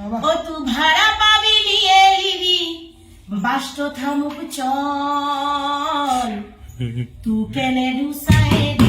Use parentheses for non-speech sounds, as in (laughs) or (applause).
ও তু ভাড়া পাবি নিয়ে লিবি বাষ্ট থামুক চল। (laughs) তু কেনে রুসায়ে